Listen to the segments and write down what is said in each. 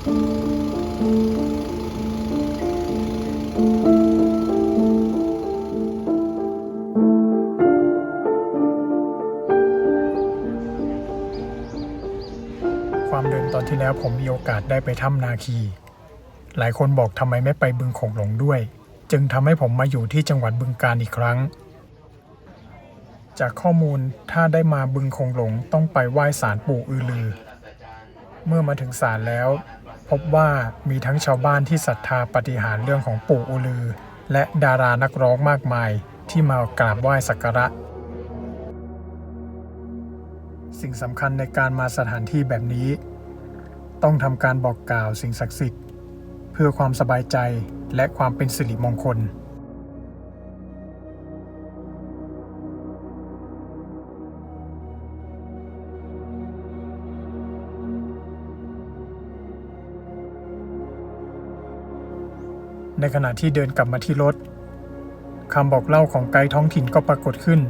ความเดิมตอนที่แล้วผมมีโอกาสได้ไปถ้ำนาคี หลายคนบอกทำไมไม่ไปบึงโขงหลงด้วย จึงทำให้ผมมาอยู่ที่จังหวัดบึงกาฬอีกครั้ง จากข้อมูลถ้าได้มาบึงโขงหลงต้องไปไหว้ศาลปู่อือลือ เมื่อมาถึงศาลแล้ว พบว่ามีทั้งชาวบ้านที่ศรัทธาปฏิหารเรื่องของปู่อุลือ และดารานักร้องมากมายที่มากราบไหว้สักการะ สิ่งสำคัญในการมาสถานที่แบบนี้ ต้องทำการบอกกล่าวสิ่งศักดิ์สิทธิ์ เพื่อความสบายใจและความเป็นสิริมงคล ในขณะที่เดินกลับมาที่รถคำบอกเล่าของไกด์ท้องถิ่นก็ปรากฏขึ้น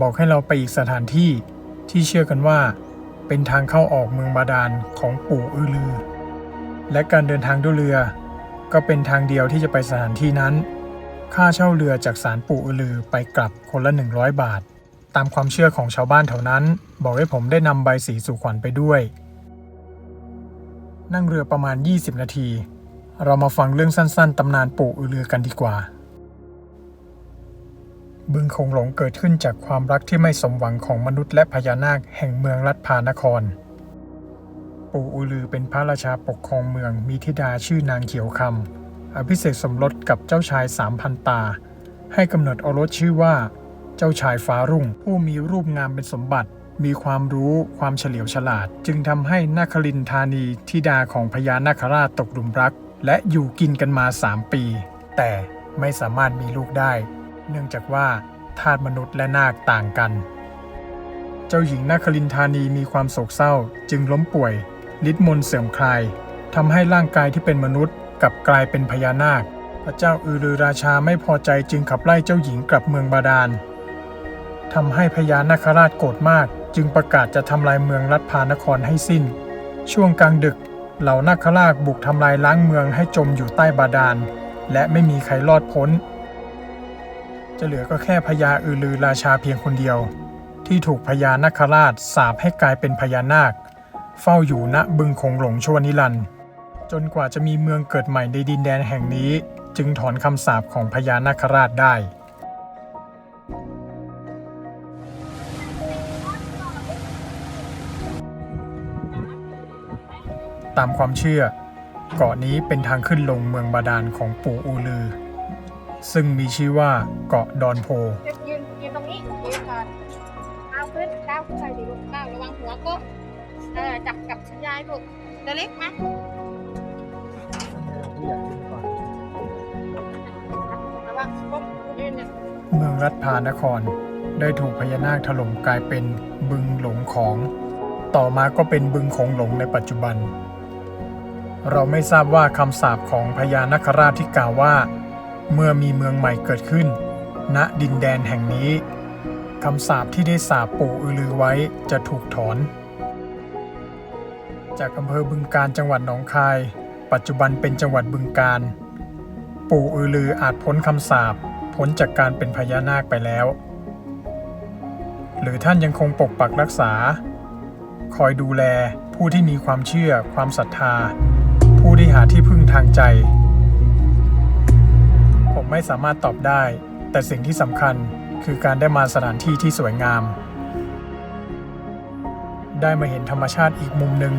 บอกให้เราไปอีกสถานที่ที่เชื่อกันว่า เป็นทางเข้าออกเมืองบาดาลของปู่อือลือ และการเดินทางด้วยเรือ ก็เป็นทางเดียวที่จะไปสถานที่นั้น ค่าเช่าเรือจากศาลปู่อือลือไปกลับคนละ 100 บาท ตามความเชื่อของชาวบ้านแถวนั้น บอกให้ผมได้นำใบสีสู่ขวัญไปด้วย นั่งเรือประมาณ 20 นาที เรามาฟังเรื่องสั้นๆ ตำนานปู่อือลือกันดีกว่า บึงคงหลงเกิดขึ้นจากความรักที่ไม่สมหวังของมนุษย์และพญานาคแห่งเมืองลัดพานคร ปู่อือลือเป็นพระราชาปกครองเมืองมีธิดาชื่อนางเขียวคำอภิเษกสมรสกับเจ้าชายสามพันตา ให้กำเนิดโอรสชื่อว่า เจ้าชายฟ้ารุ่ง ผู้มีรูปงามเป็นสมบัติมีความรู้ความเฉลียวฉลาด จึงทำให้นาคลินธานีธิดาของพญานาคราชตกหลุมรัก และอยู่กินกันมา 3 ปี แต่ไม่สามารถมีลูกได้ เนื่องจากว่าธาตุมนุษย์และนาคต่างกัน เจ้าหญิงนาคลินธานีมีความโศกเศร้าจึงล้มป่วยฤทธิ์มนเสื่อมคลายทำให้ร่างกายที่เป็นมนุษย์กลับกลายเป็นพญานาค พระเจ้าอือรือราชาไม่พอใจจึงขับไล่เจ้าหญิงกลับเมืองบาดาลทำให้พญานาคราชโกรธมาก จึงประกาศจะทำลายเมืองรัฐพานครให้สิ้น ช่วงกลางดึก เหล่านาคราชบุกทำลายล้างเมืองให้จมอยู่ใต้บาดาล และไม่มีใครรอดพ้น จะเหลือก็แค่พญาอือรือราชาเพียงคนเดียว ที่ถูกพญานาคราชสาปให้กลายเป็นพญานาค เฝ้าอยู่ณบึงคงหลงชวนิรัน จนกว่าจะมีเมืองเกิดใหม่ในดินแดนแห่งนี้ จึงถอนคำสาปของพญานาคราชได้ ตามความเชื่อ เกาะนี้เป็นทางขึ้นลงเมืองบาดาลของปู่อูลือ ซึ่งมีชื่อว่าเกาะดอนโพยืนยืนตรงนี้ยืนก่อนก้าวขึ้นก้าวขึ้นไปดิลูกก้าวระวังหัวก็เออจับกับชิ้นยายลูกตัวเล็กนะระวังก้มยืนเนี่ยเมืองรัฐพานคร ได้ถูกพญานาคถล่มกลายเป็นบึงหลงของ ต่อมาก็เป็นบึงคงหลงในปัจจุบัน เราไม่ทราบว่าคำสาปของพญานคราชที่กล่าวว่า เมื่อมีเมืองใหม่เกิดขึ้น ณดินแดนแห่งนี้คำสาปที่ได้สาปปู่อือลือไว้จะถูกถอน จากอำเภอบึงการจังหวัดหนองคาย ปัจจุบันเป็นจังหวัดบึงการ ปู่อือลืออาจพ้นคำสาปพ้นจากการเป็นพญานาคไปแล้ว หรือท่านยังคงปกปักรักษา คอยดูแลผู้ที่มีความเชื่อความศรัทธา ผู้ที่หาที่พึ่งทางใจ ผมไม่สามารถตอบได้ แต่สิ่งที่สำคัญคือการได้มาสถานที่ที่สวยงาม ได้มาเห็นธรรมชาติอีกมุมหนึ่ง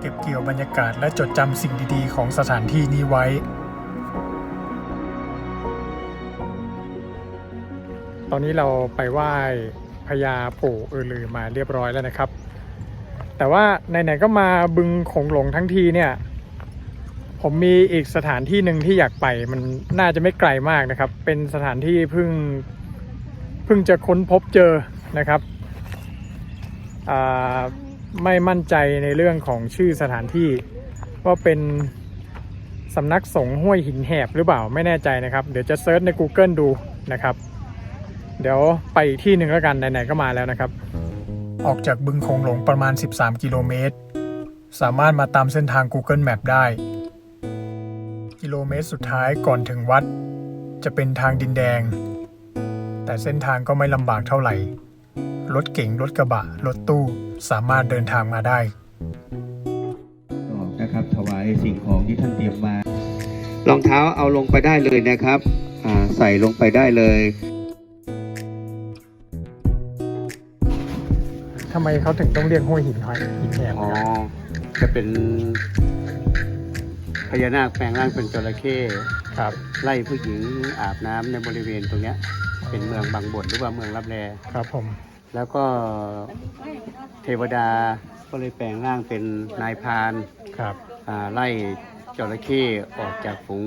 เก็บเกี่ยวบรรยากาศและจดจำสิ่งดีๆ ของสถานที่นี้ไว้ ตอนนี้เราไปไหว้พญาปู่อือลือมาเรียบร้อยแล้วนะครับ แต่ว่าไหนๆก็มาบึงขงหลงทั้งทีเนี่ย ผมมีอีกสถานที่หนึ่งที่อยากไปมันน่าจะไม่ไกลมากนะครับ เป็นสถานที่เพิ่งเพิ่งจะค้นพบเจอนะครับไม่มั่นใจในเรื่องของชื่อสถานที่ ว่าเป็นสำนักสงฆ์ห้วยหินแหบหรือเปล่าไม่แน่ใจนะครับ เดี๋ยวจะเซิร์ชใน Google ดูนะครับ เดี๋ยวไปอีกที่หนึ่งแล้วกันไหนๆก็มาแล้วนะครับ ออกจากบึงคงหลงประมาณ 13 กิโลเมตร สามารถมาตามเส้นทาง Google Map ได้ กิโลเมตรสุดท้ายก่อนถึงวัด จะเป็นทางดินแดง แต่เส้นทางก็ไม่ลำบากเท่าไหร่ รถเก๋ง รถกระบะ รถตู้สามารถเดินทางมาได้ออกนะครับถวายสิ่งของที่ท่านเตรียมมา รองเท้าเอาลงไปได้เลยนะครับอ่าใส่ลงไปได้เลย ทำไมเขาถึงต้องเรียกห้วยหินหอยหินแหบอ๋อจะเป็นพญานาคแปลงร่างเป็นจระเข้ครับไล่ผู้หญิงอาบน้ำในบริเวณตรงเนี้ย เป็นเมืองบางบทหรือว่าเมืองรับแลครับผมแล้วก็เทวดาก็เลยแปลงร่างเป็นนายพรานครับ อ่าไล่จระเข้ออกจากฝูง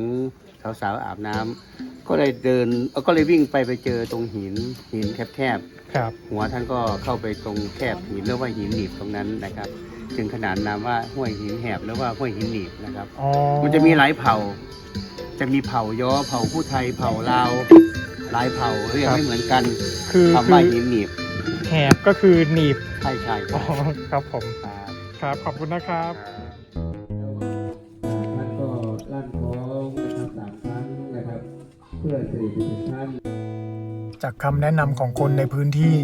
สาวๆอาบน้ำ ก็เลยเดินเอ่อก็เลยวิ่งไปไปเจอตรงหินหินแคบๆครับหัวท่านก็เข้าไปตรงแคบหินหรือว่าหินหนีบตรงนั้นนะครับจึงขนานนามว่าห้วยหินแหบหรือว่าห้วยหินหนีบนะครับ อ๋อมันจะมีหลายเผ่า จะมีเผ่าย้อเผ่าผู้ไทยเผ่าลาว หลายเผ่าเรียกไม่เหมือนกันคือคำคืว่าอหินหนีบแหบก็คือหนีบใช่ใช่คอ๋รัอบครับผม ครับครับขอบคุณนะครับท่ พื่อสิริเป็นท่านจากคำแนะนำของคนในพื้นที่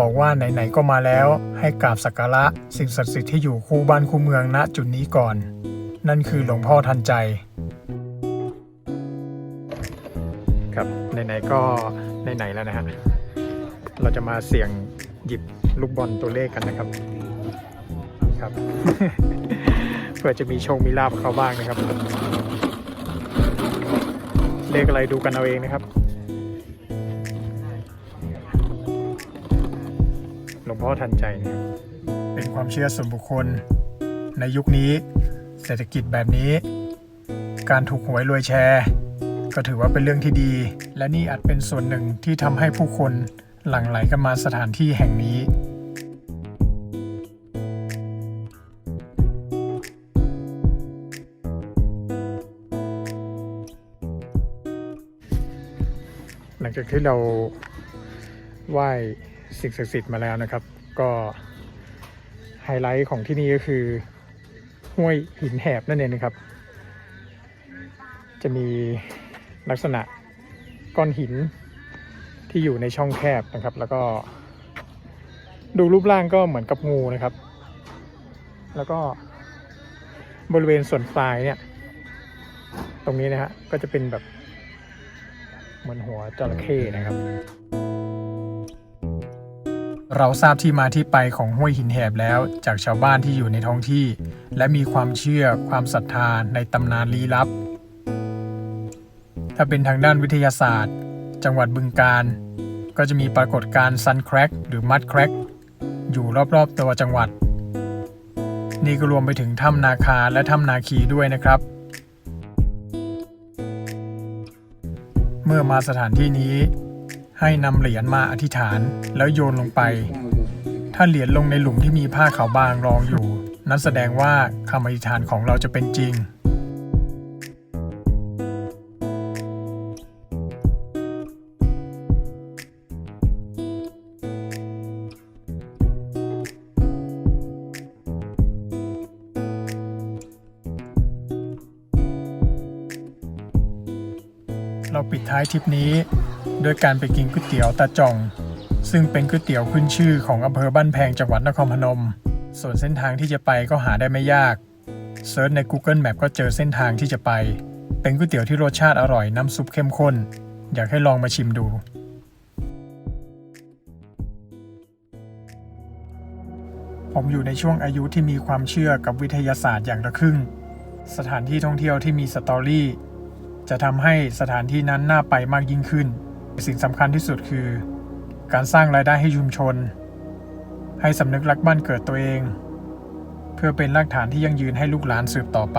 บอกว่าไหนๆก็มาแล้วให้กราบสักการะสิ่งศักดิ์สิทธิ์ที่อยู่คู่บ้านคู่เมืองณจุดนี้ก่อน นั่นคือหลวงพ่อทันใจ ครับไหนๆก็ไหนๆแล้วนะฮะเราจะมาเสี่ยงหยิบลูกบอลตัวเลขกันนะครับ ครับ เพื่อจะมีโชคมีลาบเข้าบ้างนะครับ เลขอะไรดูกันเอาเองนะครับหลวงพ่อทันใจนะครับเป็นความเชื่อส่วนบุคคล ในยุคนี้เศรษฐกิจแบบนี้ การถูกหวยรวยแชร์ ก็ถือว่าเป็นเรื่องที่ดี และนี่อาจเป็นส่วนหนึ่งที่ทำให้ผู้คนหลั่งไหลกันมาสถานที่แห่งนี้ หลังจากที่เราไหว้สิ่งศักดิ์สิทธิ์มาแล้วนะครับ ก็ไฮไลท์ของที่นี่ก็คือห้วยหินแหบนั่นเองนะครับ จะมีลักษณะก้อนหินที่อยู่ในช่องแคบนะครับ แล้วก็ดูรูปร่างก็เหมือนกับงูนะครับ แล้วก็บริเวณส่วนปลายเนี่ย ตรงนี้นะฮะก็จะเป็นแบบ เหมือนหัวจระเข้นะครับ เราทราบที่มาที่ไปของห้วยหินแหบแล้วจากชาวบ้านที่อยู่ในท้องที่ และมีความเชื่อความศรัทธาในตำนานลี้ลับ ถ้าเป็นทางด้านวิทยาศาสตร์ จังหวัดบึงการ ก็จะมีปรากฏการณ์ซันแครกหรือมัดแครกอยู่รอบๆตัวจังหวัดนี่ก็รวมไปถึงถ้ำนาคาและถ้ำนาคีด้วยนะครับ มื่อมาสถานที่นี้ ให้นำเหรียญมาอธิษฐานแล้วโยนลงไป ถ้าเหรียญลงในหลุมที่มีผ้าขาวบางรองอยู่ นั้นแสดงว่าคำอธิษฐานของเราจะเป็นจริง เราปิดท้ายทริปนี้ด้วยการไปกินก๋วยเตี๋ยวตาจ่อง ซึ่งเป็นก๋วยเตี๋ยวขึ้นชื่อของอำเภอบ้านแพงจังหวัดนครพนม ส่วนเส้นทางที่จะไปก็หาได้ไม่ยากเซิร์ชใน Google Map ก็เจอเส้นทางที่จะไป เป็นก๋วยเตี๋ยวที่รสชาติอร่อยน้ำซุปเข้มข้น อยากให้ลองมาชิมดูผมอยู่ในช่วงอายุที่มีความเชื่อกับวิทยาศาสตร์อย่างละครึ่ง สถานที่ท่องเที่ยวที่มีสตอรี่ จะทำให้สถานที่นั้นน่าไปมากยิ่งขึ้น สิ่งสำคัญที่สุดคือ การสร้างรายได้ให้ชุมชน ให้สำนึกรักบ้านเกิดตัวเอง เพื่อเป็นรากฐานที่ยั่งยืนให้ลูกหลานสืบต่อไป